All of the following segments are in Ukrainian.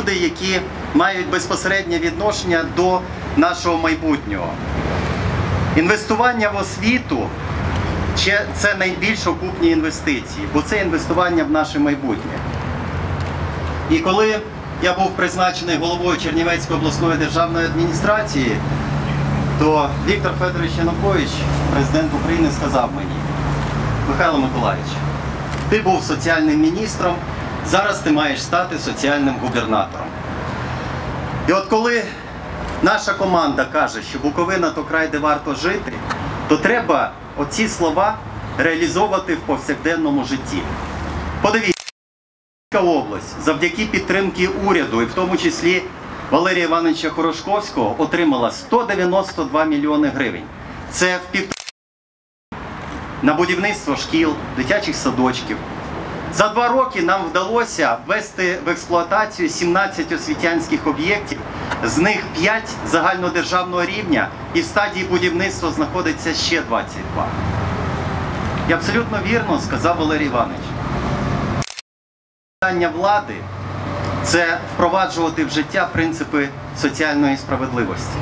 люди, які мають безпосереднє відношення до нашого майбутнього. Інвестування в освіту це найбільш окупні інвестиції, бо це інвестування в наше майбутнє. І коли я був призначений головою Чернівецької обласної державної адміністрації, то Віктор Федорович Янукович, президент України, сказав мені, Михайло Миколаївич, ти був соціальним міністром, зараз ти маєш стати соціальним губернатором. І от коли наша команда каже, що Буковина то край, де варто жити, то треба оці слова реалізовувати в повсякденному житті. Подивіться. Область завдяки підтримки уряду, і в тому числі Валерія Івановича Хорошковського, отримала 192 мільйони гривень. Це в пів на будівництво шкіл, дитячих садочків. За два роки нам вдалося ввести в експлуатацію 17 освітянських об'єктів, з них 5 загальнодержавного рівня, і в стадії будівництва знаходиться ще 22. І абсолютно вірно сказав Валерій Іванович. Питання влади це впроваджувати в життя принципи соціальної справедливості,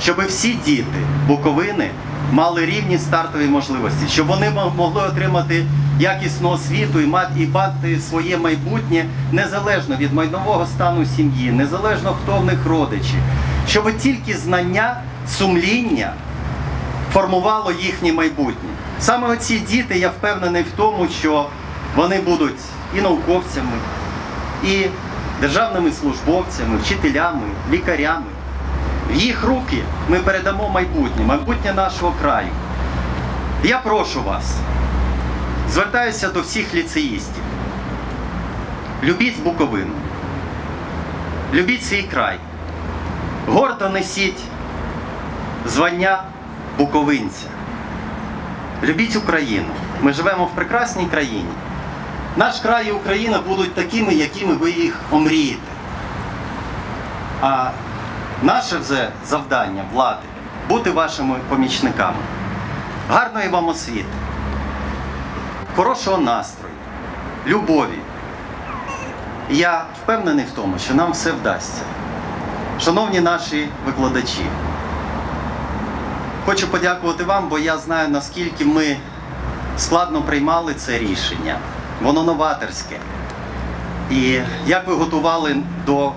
щоб всі діти Буковини мали рівні стартові можливості, щоб вони могли отримати якісну освіту і мати, своє майбутнє незалежно від майнового стану сім'ї, незалежно хто в них родичі, щоб тільки знання, сумління формувало їхнє майбутнє. Саме оці діти, я впевнений в тому, що вони будуть і науковцями, і державними службовцями, вчителями, лікарями. В їх руки ми передамо майбутнє, майбутнє нашого краю. Я прошу вас, звертаюся до всіх ліцеїстів. Любіть Буковину, любіть свій край, гордо несіть звання буковинця. Любіть Україну. Ми живемо в прекрасній країні. Наш край і Україна будуть такими, якими ви їх омрієте. А наше вже завдання влади бути вашими помічниками. Гарної вам освіти, хорошого настрою, любові. Я впевнений в тому, що нам все вдасться. Шановні наші викладачі, Хочу подякувати вам, бо я знаю, наскільки ми складно приймали це рішення. Воно новаторське. І як ви готували до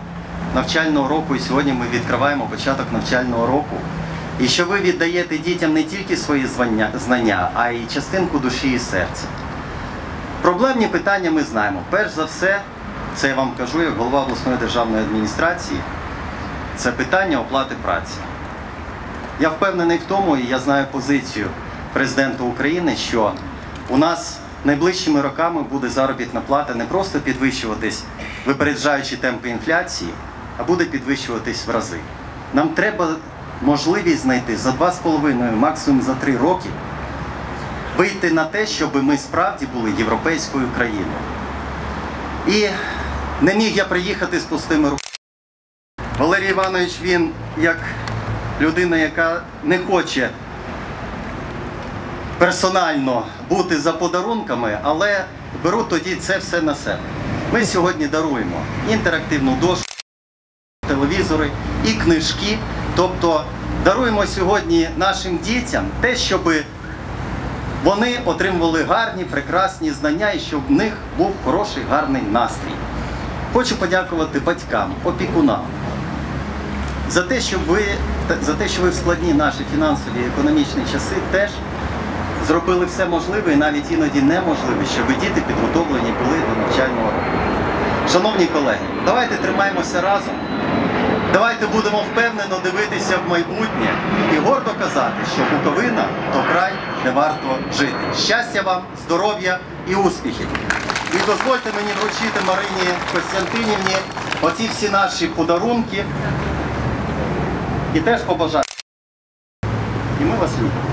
навчального року, і сьогодні ми відкриваємо початок навчального року. І що ви віддаєте дітям не тільки свої знання, а й частинку душі і серця. Проблемні питання ми знаємо. Перш за все, це я вам кажу як голова обласної державної адміністрації, це питання оплати праці. Я впевнений в тому, і я знаю позицію президента України, що у нас найближчими роками буде заробітна плата не просто підвищуватись, випереджаючи темпи інфляції, а буде підвищуватись в рази. Нам треба можливість знайти за 2,5, максимум за 3 роки, вийти на те, щоб ми справді були європейською країною. І не міг я приїхати з пустими руками. Валерій Іванович, він як людина, яка не хоче персонально бути за подарунками, але беру тоді це все на себе. Ми сьогодні даруємо інтерактивну дошку, телевізори і книжки. Тобто даруємо сьогодні нашим дітям те, щоб вони отримували гарні, прекрасні знання і щоб в них був хороший, гарний настрій. Хочу подякувати батькам, опікунам за те, що ви за те, що ви в складні наші фінансові і економічні часи теж зробили все можливе і навіть іноді неможливе, щоб діти підготовлені були до навчального року. Шановні колеги, давайте тримаємося разом. Давайте будемо впевнено дивитися в майбутнє і гордо казати, що Буковина то край, де варто жити. Щастя вам, здоров'я і успіхів. І дозвольте мені вручити Марині Костянтинівні оці всі наші подарунки і теж побажати. І ми вас любимо.